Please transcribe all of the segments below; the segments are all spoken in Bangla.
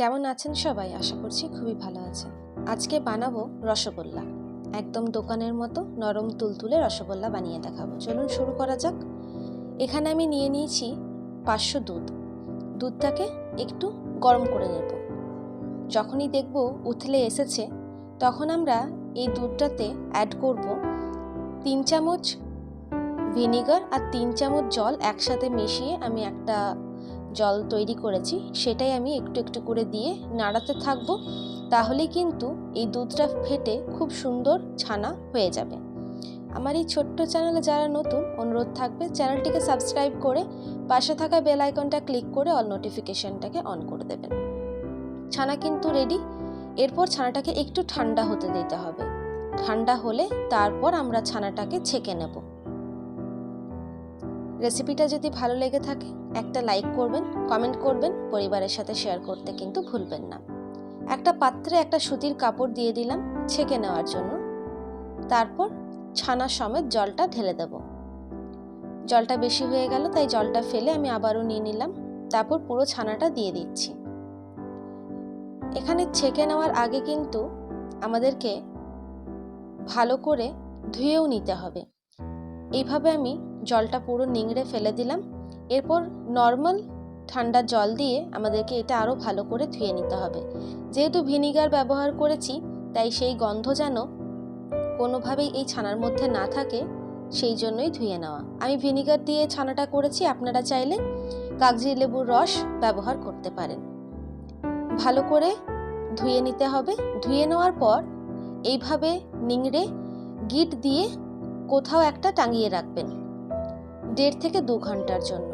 কেমন আছেন সবাই? আশা করছি খুবই ভালো আছেন। আজকে বানাবো রসগোল্লা। একদম দোকানের মতো নরম তুলতুলে রসগোল্লা বানিয়ে দেখাবো। চলুন শুরু করা যাক। এখানে আমি নিয়ে নিয়েছি পাঁচশো দুধ। দুধটাকে একটু গরম করে নেব। যখনই দেখব উথলে এসেছে, তখন আমরা এই দুধটাতে অ্যাড করব তিন চামচ ভিনিগার আর তিন চামচ জল একসাথে মিশিয়ে আমি একটা জল তৈরি করেছি, সেটাই আমি একটু একটু করে দিয়ে নাড়াতে থাকব তাহলে কিন্তু এই দুধটা ফেটে খুব সুন্দর ছানা হয়ে যাবে। আমার এই ছোট্ট চ্যানেলে যারা নতুন, অনুরোধ থাকবে চ্যানেলটিকে সাবস্ক্রাইব করে পাশে থাকা বেল আইকনটা ক্লিক করে অল নোটিফিকেশনটাকে অন করে দেবেন। ছানা কিন্তু রেডি। এরপর ছানাটাকে একটু ঠান্ডা হতে দিতে হবে। ঠান্ডা হলে তারপর আমরা ছানাটাকে ছেঁকে নেব। রেসিপিটা যদি ভালো লেগে থাকে, একটা লাইক করবেন কমেন্ট করবেন, পরিবারের সাথে শেয়ার করতে কিন্তু ভুলবেন না। একটা পাত্রে একটা সুতির কাপড় দিয়ে দিলাম, ছেঁকে নেওয়ার জন্য। তারপর ছানা সমেত জলটা ঢেলে দেব। জলটা বেশি হয়ে গেল, তাই জলটা ফেলে আমি আবারও নিয়ে নিলাম। তারপর পুরো ছানাটা দিয়ে দিচ্ছি। এখানে ছেঁকে নেওয়ার আগে কিন্তু আমাদেরকে ভালো করে ধুয়েও নিতে হবে। এইভাবে আমি জলটা পুরো নিংড়ে ফেলে দিলাম। এরপর নর্মাল ঠান্ডা জল দিয়ে আমাদেরকে এটা আরও ভালো করে ধুয়ে নিতে হবে। যেহেতু ভিনিগার ব্যবহার করেছি, তাই সেই গন্ধ যেন কোনোভাবেই এই ছানার মধ্যে না থাকে, সেই জন্যই ধুয়ে নেওয়া। আমি ভিনিগার দিয়ে ছানাটা করেছি, আপনারা চাইলে কাগজি লেবুর রস ব্যবহার করতে পারেন। ভালো করে ধুয়ে নিতে হবে। ধুয়ে নেওয়ার পর এইভাবে নিংড়ে গিট দিয়ে কোথাও একটা টাঙিয়ে রাখবেন। দেড় থেকে দু ঘণ্টার জন্য।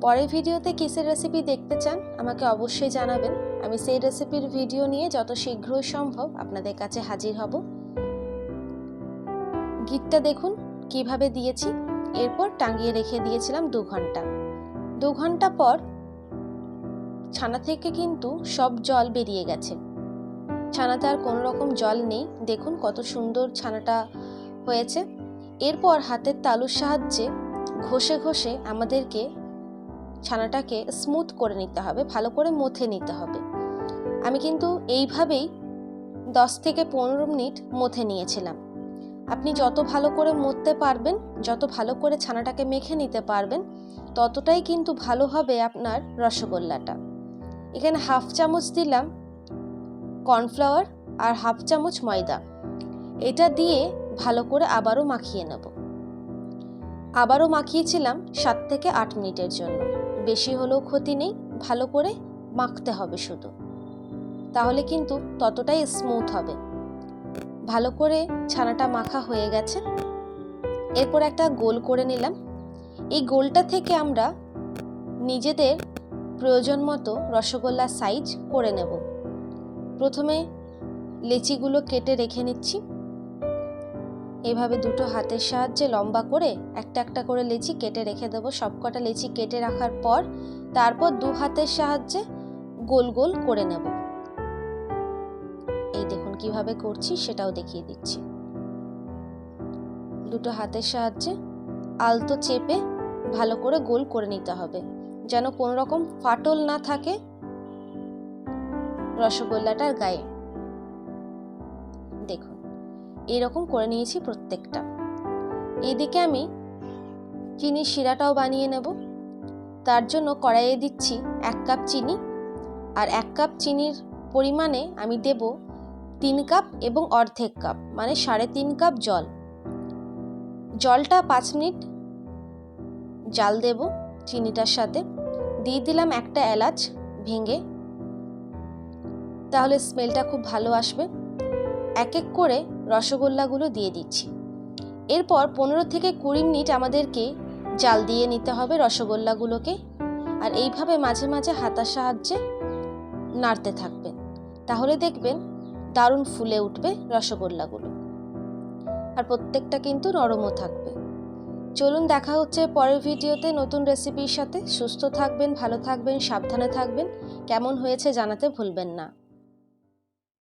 পরের ভিডিওতে কিসের রেসিপি দেখতে চান, আমাকে অবশ্যই জানাবেন। আমি সেই রেসিপির ভিডিও নিয়ে যত শীঘ্রই সম্ভব আপনাদের কাছে হাজির হব। গিটটা দেখুন, কীভাবে দিয়েছি। এরপর টাঙিয়ে রেখে দিয়েছিলাম দু ঘণ্টা। দু ঘণ্টা পর ছানা থেকে কিন্তু সব জল বেরিয়ে গেছে। ছানাতে আর কোনো রকম জল নেই। দেখুন কত সুন্দর ছানাটা হয়েছে। এরপর হাতের তালুর সাহায্যে ঘষে ঘষে আমাদেরকে ছানাটাকে স্মুথ করে নিতে হবে, ভালো করে মথে নিতে হবে। আমি কিন্তু এইভাবেই দশ থেকে পনেরো মিনিট মথে নিয়েছিলাম। আপনি যত ভালো করে মথতে পারবেন, যত ভালো করে ছানাটাকে মেখে নিতে পারবেন, ততটাই কিন্তু ভালো হবে আপনার রসগোল্লাটা। এখানে হাফ চামচ দিলাম কর্নফ্লাওয়ার আর হাফ চামচ ময়দা। এটা দিয়ে ভালো করে আবারও মাখিয়ে নেব। আবারও মাখিয়েছিলাম সাত থেকে আট মিনিটের জন্য। বেশি হলেও ক্ষতি নেই, ভালো করে মাখতে হবে শুধু। তাহলে কিন্তু ততটাই স্মুথ হবে। ভালো করে ছানাটা মাখা হয়ে গেছে। এরপর একটা গোল করে নিলাম। এই গোলটা থেকে আমরা নিজেদের প্রয়োজন মতো রসগোল্লার সাইজ করে নেব। প্রথমে লেচিগুলো কেটে রেখে নিচ্ছি। এভাবে দুটো হাতের সাহায্যে লম্বা করে একটা একটা করে লেচি কেটে রেখে দেবো। সবকটা লেচি কেটে রাখার পর তারপর দু হাতের সাহায্যে গোল গোল করে নেব। এই দেখুন কীভাবে করছি, সেটাও দেখিয়ে দিচ্ছি। দুটো হাতের সাহায্যে আলতো চেপে ভালো করে গোল করে নিতে হবে। যেন কোনো রকম ফাটল না থাকে রসগোল্লাটার গায়ে। দেখুন, এরকম করে নিয়েছি প্রত্যেকটা। এদিকে আমি চিনির শিরাটাও বানিয়ে নেব। তার জন্য কড়াইয়ে দিচ্ছি এক কাপ চিনি আর এক কাপ চিনির পরিমাণে আমি দেব তিন কাপ এবং অর্ধেক কাপ মানে সাড়ে তিন কাপ জল। জলটা পাঁচ মিনিট জাল দেব চিনিটার সাথে। দিয়ে দিলাম একটা এলাচ ভেঙে তাহলে স্মেলটা খুব ভালো আসবে। এক এক করে রসগোল্লাগুলো দিয়ে দিচ্ছি। এরপর পনেরো থেকে কুড়ি মিনিট আমাদেরকে জাল দিয়ে নিতে হবে রসগোল্লাগুলোকে। আর এইভাবে মাঝে মাঝে হাতার সাহায্যে নাড়তে থাকবেন তাহলে দেখবেন দারুণ ফুলে উঠবে রসগোল্লাগুলো। আর প্রত্যেকটা কিন্তু নরমও থাকবে। চলুন দেখা হচ্ছে পরের ভিডিওতে নতুন রেসিপির সাথে। সুস্থ থাকবেন, ভালো থাকবেন, সাবধানে থাকবেন। কেমন হয়েছে জানাতে ভুলবেন না।